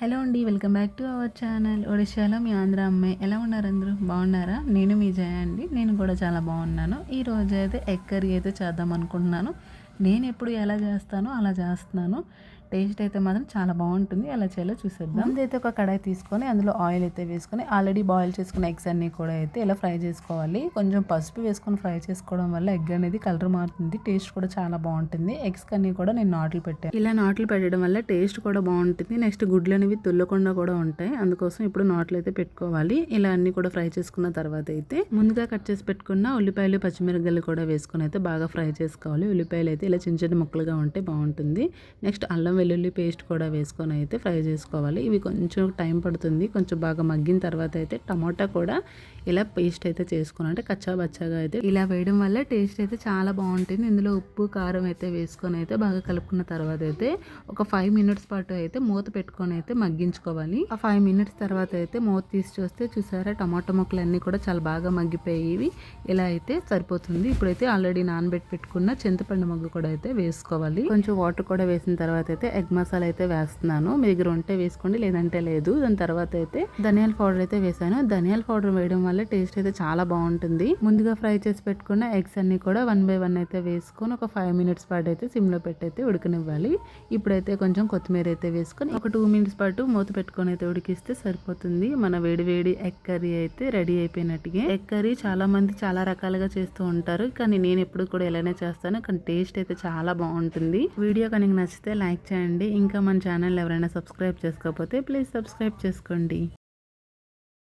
Hello అండి welcome back to our channel. ఒడిశాలో మీ ఆంధ్ర అమ్మాయి ఎలా ఉన్నారు అందరూ? బాగున్నారా? నేను మీ జయ అండి. నేను కూడా చాలా బాగున్నాను. ఈ రోజు అయితే ఎగ్ కర్రీ అయితే చేద్దాం అనుకుంటున్నాను. నేను ఎప్పుడు ఎలా చేస్తానో అలా చేస్తున్నాను. టేస్ట్ అయితే మాత్రం చాలా బాగుంటుంది. ఎలా చేయాలో చూసేద్దాం. అయితే ఒక కడాయి తీసుకొని అందులో ఆయిల్ అయితే వేసుకొని ఆల్రెడీ బాయిల్ చేసుకున్న ఎగ్స్ అన్ని కూడా అయితే ఇలా ఫ్రై చేసుకోవాలి. కొంచెం పసుపు వేసుకొని ఫ్రై చేసుకోవడం వల్ల ఎగ్ అనేది కలర్ మారుతుంది. టేస్ట్ కూడా చాలా బాగుంటుంది. ఎగ్స్ కన్నీ కూడా నేను నాట్లు పెట్టాను ఇలా నాట్లు పెట్టడం వల్ల టేస్ట్ కూడా బాగుంటుంది. నెక్స్ట్ గుడ్లు అనేవి తుల్లకుండా కూడా ఉంటాయి. అందుకోసం ఇప్పుడు నాట్లు అయితే పెట్టుకోవాలి. ఇలా అన్ని కూడా ఫ్రై చేసుకున్న తర్వాత అయితే ముందుగా కట్ చేసి పెట్టుకున్న ఉల్లిపాయలు పచ్చిమిరపకాయలు కూడా వేసుకొని అయితే బాగా ఫ్రై చేసుకోవాలి. ఉల్లిపాయలు అయితే ఇలా చిన్న చిన్న ముక్కలుగా ఉంటే బాగుంటుంది. నెక్స్ట్ అల్లం వెల్లుల్లి పేస్ట్ కూడా వేసుకొని అయితే ఫ్రై చేసుకోవాలి. ఇవి కొంచెం టైం పడుతుంది. కొంచెం బాగా మగ్గిన తర్వాత అయితే టమాటా కూడా ఇలా పేస్ట్ అయితే చేసుకుని అంటే కచ్చా బచ్చాగా అయితే ఇలా వేయడం వల్ల టేస్ట్ అయితే చాలా బాగుంటుంది. ఇందులో ఉప్పు కారం అయితే వేసుకొని అయితే బాగా కలుపుకున్న తర్వాత అయితే ఒక ఫైవ్ మినిట్స్ పాటు అయితే మూత పెట్టుకొని అయితే మగ్గించుకోవాలి. ఆ ఫైవ్ మినిట్స్ తర్వాత అయితే మూత తీసి చూస్తే చూసారా? టమాటా ముక్కలు అన్నీ కూడా చాలా బాగా మగ్గిపోయేవి. ఇలా అయితే సరిపోతుంది. ఇప్పుడైతే ఆల్రెడీ నానబెట్టి పెట్టుకున్న చింతపండు మగ్గు కూడా అయితే వేసుకోవాలి. కొంచెం వాటర్ కూడా వేసిన తర్వాత అయితే ఎగ్ మసాలా అయితే వేస్తున్నాను. మీ దగ్గర ఉంటే వేసుకోండి లేదంటే లేదు. దాని తర్వాత అయితే ధనియాల పౌడర్ అయితే వేసాను. ధనియాల పౌడర్ వేయడం వల్ల టేస్ట్ అయితే చాలా బాగుంటుంది. ముందుగా ఫ్రై చేసి పెట్టుకున్న ఎగ్స్ అన్ని కూడా వన్ బై వన్ అయితే వేసుకొని ఒక ఫైవ్ మినిట్స్ పాటు అయితే సిమ్లో పెట్టి అయితే ఉడకనివ్వాలి. ఇప్పుడైతే కొంచెం కొత్తిమీర అయితే వేసుకొని ఒక టూ మినిట్స్ పాటు మూత పెట్టుకొని అయితే ఉడికిస్తే సరిపోతుంది. మన వేడి వేడి ఎగ్ కర్రీ అయితే రెడీ అయిపోయినట్టుగా. ఎగ్ కర్రీ చాలా మంది చాలా రకాలుగా చేస్తూ ఉంటారు. కానీ నేను ఎప్పుడు కూడా ఇలానే చేస్తాను. కానీ టేస్ట్ అయితే చాలా బాగుంటుంది. వీడియో కనుక నచ్చితే లైక్ చేయండి. ఇంకా మన ఛానల్ ఎవరైనా సబ్స్క్రైబ్ చేసుకోకపోతే ప్లీజ్ సబ్స్క్రైబ్ చేసుకోండి.